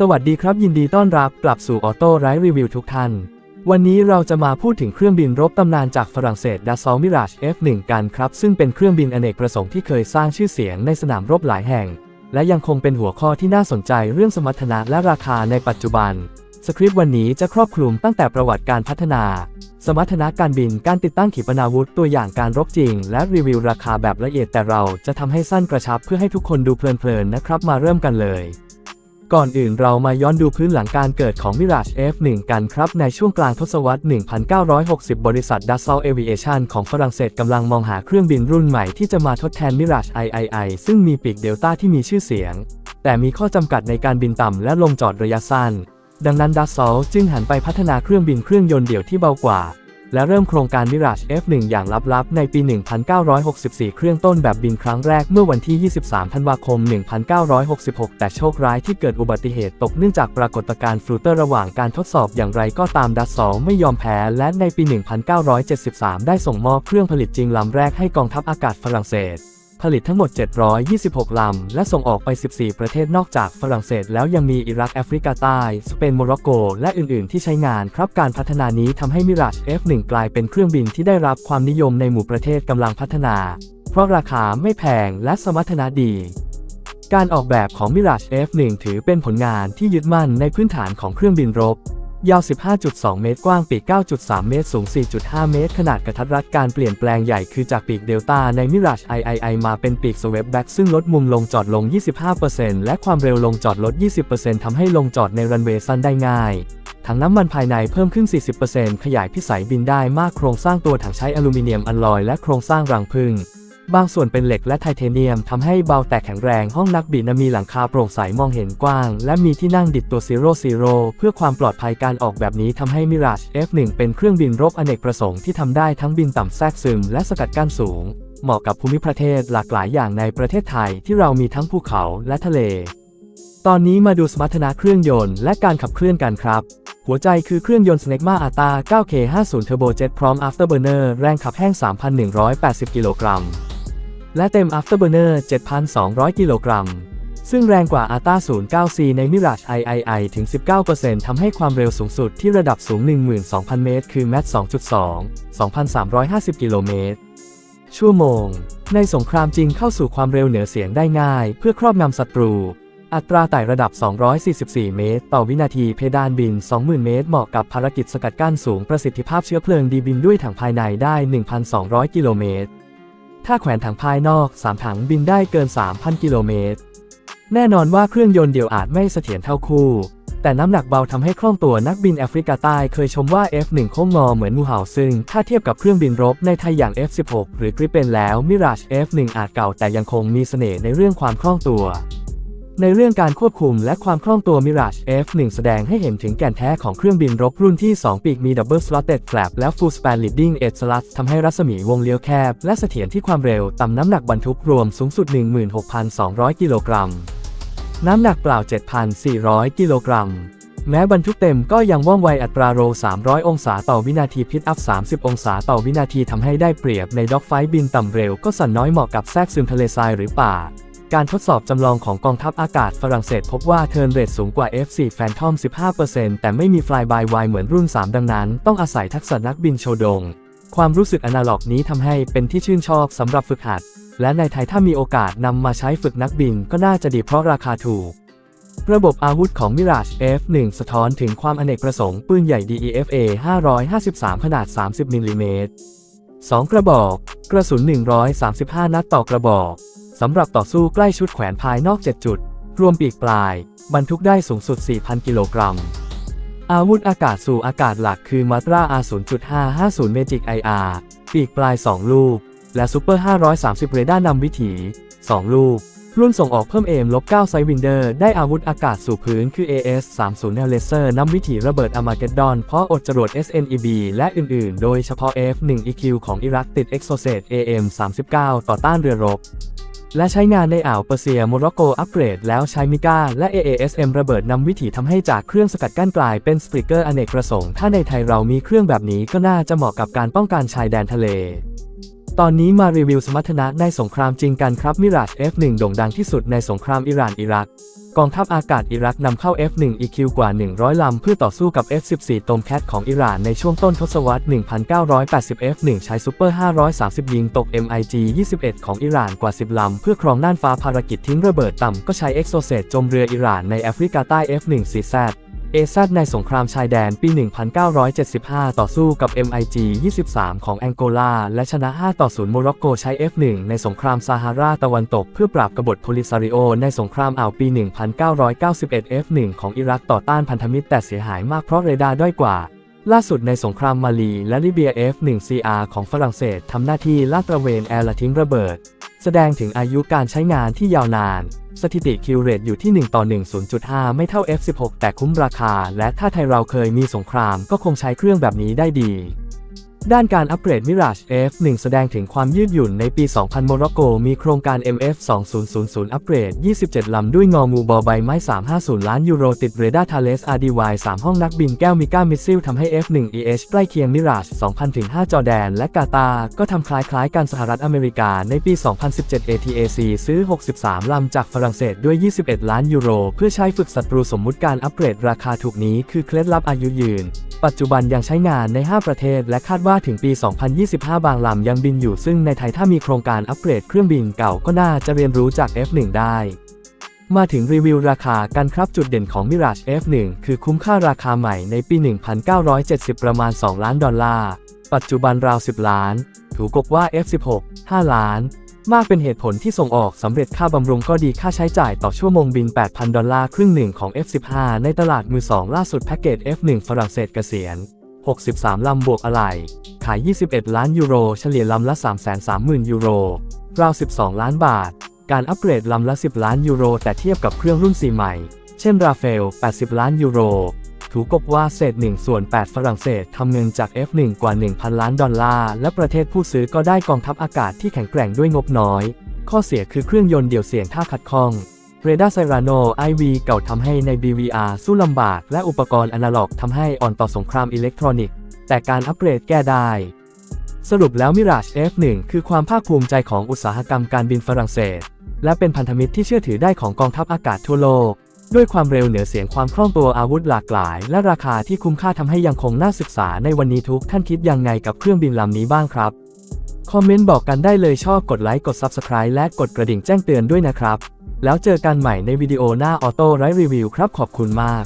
สวัสดีครับยินดีต้อนรับกลับสู่ออโต้ไรรีวิวทุกท่าน วันนี้เราจะมาพูดถึงเครื่องบินรบตำนานจากฝรั่งเศส Dassault Mirage F1 กันครับ ซึ่งเป็นเครื่องบินอเนกประสงค์ที่เคยสร้างชื่อเสียงในสนามรบหลายแห่ง และยังคงเป็นหัวข้อที่น่าสนใจเรื่องสมรรถนะและราคาในปัจจุบัน สคริปต์วันนี้จะครอบคลุมตั้งแต่ประวัติการพัฒนา สมรรถนะการบินการติดตั้งขีปนาวุธตัวอย่างการรบจริง และรีวิวราคาแบบละเอียดแต่เราจะทำให้สั้นกระชับเพื่อให้ทุกคนดูเพลินๆนะครับมาเริ่มกันเลย ก่อนอื่นเรามาย้อนดูพื้นหลังการเกิดของ Mirage F1 กันครับ ในช่วงกลางทศวรรษ 1960 บริษัท Dassault Aviation ของฝรั่งเศสกำลังมองหาเครื่องบินรุ่นใหม่ที่จะมาทดแทน Mirage III ซึ่งมีปีกเดลต้าที่มีชื่อเสียง แต่มีข้อจำกัดในการบินต่ำและลงจอดระยะสั้น ดังนั้น Dassault จึงหันไปพัฒนาเครื่องบินเครื่องยนต์เดี่ยวที่เบากว่า และเริ่มโครงการ Mirage F1 อย่างลับๆ ในปี 1964 เครื่องต้นแบบบินครั้งแรกเมื่อวันที่ 23 ธันวาคม 1966 แต่โชคร้ายที่เกิดอุบัติเหตุตกเนื่องจากปรากฏการณ์ฟลูเตอร์ระหว่างการทดสอบอย่างไรก็ตามดัสซอไม่ยอมแพ้ และในปี 1973 ได้ส่งมอบเครื่องผลิตจริงลำแรกให้กองทัพอากาศฝรั่งเศส ลิตทั้งหมด 726 ลำ และส่งออกไป 14 ประเทศนอกจากฝรั่งเศส แล้วยังมีอิรักแอฟริกาใต้ สเปนโมร็อกโก และอื่น ๆ ที่ใช้งานครับการพัฒนานี้ทำให้มิราช F1 กลายเป็นเครื่องบินที่ได้รับความนิยมในหมู่ประเทศกำลังพัฒนา เพราะราคาไม่แพงและสมรรถนะดีการออกแบบของ Mirage F1 ถือเป็นผลงานที่ยึดมั่นในพื้นฐานของเครื่องบินรบ ยาว 15.2 เมตร กว้างปีก 9.3 เมตร สูง 4.5 เมตร ขนาดกระทัดรัด การเปลี่ยนแปลงใหญ่คือจากปีกเดลต้าใน Mirage III มาเป็นปีก Sweepback ซึ่งลดมุมลงจอดลง 25%และความเร็วลงจอดลด 20%ทำให้ลงจอดในรันเวย์สั้นได้ง่ายถังน้ำมันภายในเพิ่มขึ้น 40%ขยายพิสัยบินได้มากโครงสร้างตัวถังใช้อลูมิเนียมอลลอยและโครงสร้างรังผึ้ง บางส่วนเป็นเหล็กและไทเทเนียมทำให้เบาแต่แข็งแรงห้องนักบินมีหลังคาโปร่งใสมองเห็นกว้าง และมีที่นั่งดิดตัว Zero Zero เพื่อความปลอดภัยการออกแบบนี้ทำให้ Mirage F1 เป็นเครื่องบินรบอเนกประสงค์ที่ทำได้ทั้งบินต่ำแทรกซึมและสกัดกั้นสูง เหมาะกับภูมิประเทศหลากหลายอย่างในประเทศไทยที่เรามีทั้งภูเขาและทะเล ตอนนี้มาดูสมรรถนะเครื่องยนต์และการขับเคลื่อนกันครับหัวใจคือเครื่องยนต์ Snecma Ata 9K50 Turbojet พร้อม Afterburner แรงขับแห้ง 3,180 กิโลกรัม และเต็ม Afterburner 7,200 กิโลกรัม ซึ่งแรงกว่า ATA 09C ใน Mirage III ถึง 19%ทำให้ความเร็วสูงสุดที่ระดับสูง 12,000 เมตร คือ Mach 2.2 2,350 กิโลเมตร ชั่วโมง ในสงครามจริงเข้าสู่ความเร็วเหนือเสียงได้ง่าย เพื่อครอบงำศัตรู อัตราไต่ระดับ 244 เมตร ต่อวินาที เพดานบิน 20,000 เมตร เหมาะกับภารกิจสกัดกั้นสูงประสิทธิภาพเชื้อเพลิงดีบินด้วยถังภายในได้ 1,200 กิโลเมตร ถ้าแขวนถังภายนอก 3 ถังบินได้เกิน 3,000 กิโลเมตร แน่นอนว่าเครื่องยนต์เดี่ยวอาจไม่เสถียรเท่าคู่ แต่น้ำหนักเบาทำให้คล่องตัวนักบินแอฟริกาใต้เคยชมว่า F1 โค้งงอเหมือนงูเห่าซึ่ง ถ้าเทียบกับเครื่องบินรบในไทยอย่าง F16 หรือกริปเปนแล้ว Mirage F1 อาจเก่าแต่ยังคงมีเสน่ห์ในเรื่องความคล่องตัว ในเรื่องการควบคุมและความคล่องตัว Mirage F1 แสดงให้เห็นถึงแก่นแท้ของเครื่องบินรบรุ่นที่ 2 ปีกมี Double Slotted Flap และ Full Span Leading Edge Slot ทำให้รัศมีวงเลี้ยวแคบ และเสถียรที่ความเร็วต่ำน้ำหนักบรรทุกรวมสูงสุด 16,200 กิโลกรัม น้ำหนักเปล่า 7,400 กิโลกรัม แม้บรรทุกเต็มก็ยังว่องไวอัตราโร 300 องศาต่อวินาทีพิทอัพ 30 องศาต่อวินาทีทำให้ได้เปรียบในด็อกไฟบินต่ำเร็วก็สั่นน้อยเหมาะกับแทรกซึมทะเลทรายหรือป่า การทดสอบจำลองของกองทัพอากาศฝรั่งเศสพบว่าเทิร์นเรทสูงกว่า F4 Phantom 15%แต่ไม่มี Fly by Wire เหมือนรุ่น 3 ดังนั้น ต้องอาศัยทักษะนักบินโชดง ความรู้สึกอนาล็อกนี้ทำให้เป็นที่ชื่นชอบสำหรับฝึกหัด และในไทยถ้ามีโอกาสนำมาใช้ฝึกนักบินก็น่าจะดีเพราะราคาถูก ระบบอาวุธของ Mirage F1 สะท้อนถึงความอเนกประสงค์ปืนใหญ่ DEFA 553 ขนาด 30มิลลิเมตร2กระบอก กระสุน 135 นัดต่อกระบอก สำหรับต่อสู้ใกล้ชุดแขวนภายนอก 7 จุด รวมปีกปลาย บรรทุกได้สูงสุด 4,000 กิโลกรัม อาวุธอากาศสู่อากาศหลักคือ Matra R0.550 Magic IR ปีกปลาย 2 ลูก และ Super 530 เรดาร์นำวิถี 2 ลูก รุ่นส่งออกเพิ่ม AM-9 ไซวินเดอร์ได้อาวุธอากาศสู่พื้นคือ AS 30 n e l Laser นำวิถีระเบิดอามาเกดดอน เพราะอดจรวด SNEB และอื่นๆ โดยเฉพาะ F1 EQ ของอิรักติด Exocet AM 39 ต่อต้านเรือรบ และใช้งานในอ่าวเปอร์เซียโมร็อกโกอัปเกรดแล้วใช้มิก้าและ AASM ระเบิดนำวิถีทำให้จากเครื่องสกัดกั้นกลายเป็นสปริเกอร์อเนกประสงค์ ถ้าในไทยเรามีเครื่องแบบนี้ก็น่าจะเหมาะกับการป้องกันชายแดนทะเล ตอนนี้มารีวิวสมรรถนะในสงครามจริงกันครับมิราช F1 โด่งดังที่สุดในสงครามอิหร่านอิรัก กองทัพอากาศอิรักนำเข้า F-1EQ กว่า 100 ลำเพื่อต่อสู้กับ F-14 ตมแคทของอิหร่านในช่วงต้นทศวรรษ 1980 F-1 ใช้ซูเปอร์ 530 ยิงตก MiG 21 ของอิหร่านกว่า 10 ลำ เพื่อครองน่านฟ้าภารกิจทิ้งระเบิดต่ำ ก็ใช้เอ็กโซเซตจมเรืออิหร่านในแอฟริกาใต้ F-1CZ เอซในสงครามชายแดนปี 1975 ต่อสู้กับ MiG 23 ของแองโกลา และชนะ 5 ต่อ 0 โมร็อกโกใช้ F1 ในสงครามซาฮาราตะวันตกเพื่อปราบกบฏโพลิซาริโอ ในสงครามอ่าวปี 1991 F1 ของอิรักต่อต้านพันธมิตรแต่เสียหายมากเพราะเรดาร์ด้อยกว่า ล่าสุดในสงครามมาลีและลิเบีย F1CR ของฝรั่งเศสทำหน้าที่ลาดตระเวนแอร์ละทิ้งระเบิด แสดงถึงอายุการใช้งานที่ยาวนาน สถิติคิวเรตอยู่ที่ 1 ต่อ 1 0.5 ไม่เท่า F16 แต่คุ้มราคา และถ้าไทยเราเคยมีสงครามก็คงใช้เครื่องแบบนี้ได้ดี ด้านการอัปเกรด Mirage F1 แสดงถึงความยืดหยุ่นในปี 2000 โมร็อกโกมีโครงการ MF 2000 อัปเกรด 27 ลำ ด้วยงองูบอใบไม้ 350 ล้านยูโรติดเรดาร์ทาเลส RDY 3 ห้องนักบินแก้วมิก้ามิสซิลทำให้ F1EH ใกล้เคียง Mirage 2000 ถึง 5 จอแดน และกาตาร์ก็ทำคล้ายๆกันสหรัฐอเมริกาในปี 2017 ATAC ซื้อ 63 ลำ จากฝรั่งเศสด้วย 21 ล้านยูโร เพื่อใช้ฝึกศัตรูสมมุติการอัปเกรดราคาถูกนี้คือเคล็ดลับอายุยืน ปัจจุบันยังใช้งานใน 5 ประเทศ และคาดว่าถึงปี 2025 บางลำยังบินอยู่ซึ่งในไทยถ้ามีโครงการอัปเกรดเครื่องบินเก่าก็น่าจะเรียนรู้จาก F1 ได้มาถึงรีวิวราคากันครับจุดเด่นของ Mirage F1 คือคุ้มค่าราคาใหม่ในปี 1970 ประมาณ 2 ล้านดอลลาร์ ปัจจุบันราว 10 ล้าน ถูกกบว่า F16 5 ล้าน มากเป็นเหตุผลที่ส่งออกสำเร็จค่าบำรุงก็ดีค่าใช้จ่ายต่อชั่วโมงบิน 8,000 ดอลลาร์ครึ่งหนึ่งของ F15 ในตลาดมือ2ล่าสุดแพ็กเกจ F1 ฝรั่งเศสเกษียณ 63 ลำบวกอะไหล่ขาย 21 ล้านยูโร เฉลี่ยลำละ 330,000 ยูโร ราว 12 ล้านบาท การอัปเกรดลำละ 10 ล้านยูโร แต่เทียบกับเครื่องรุ่น4ใหม่ เช่นราเฟล 80 ล้านยูโร ถูกกบว่าเศษ1ส่วน 8 ฝรั่งเศสทำเงินจาก F1 กว่า 1,000 ล้านดอลลาร์ และประเทศผู้ซื้อก็ได้กองทัพอากาศที่แข็งแกร่งด้วยงบน้อย ข้อเสียคือเครื่องยนต์เดี่ยวเสียงถ้าขัดข้องเรดาร์ไซราโน IV เก่าทำให้ใน BVR สู้ลำบาก และอุปกรณ์อนาล็อกทำให้อ่อนต่อสงครามอิเล็กทรอนิกส์ แต่การอัปเกรดแก้ได้ สรุปแล้ว Mirage F1 คือความภาคภูมิใจของอุตสาหกรรมการบินฝรั่งเศส และเป็นพันธมิตรที่เชื่อถือได้ของกองทัพอากาศทั่วโลก ด้วยความเร็วเหนือเสียงความคล่องตัวอาวุธหลากหลาย และราคาที่คุ้มค่าทำให้ยังคงน่าศึกษาในวันนี้ทุกท่านคิดยังไงกับเครื่องบินลำนี้บ้างครับ คอมเมนต์บอกกันได้เลยชอบกดไลค์กด Subscribe และกดกระดิ่งแจ้งเตือนด้วยนะครับ แล้วเจอกันใหม่ในวิดีโอหน้าออโต้ไรรีวิวครับขอบคุณมาก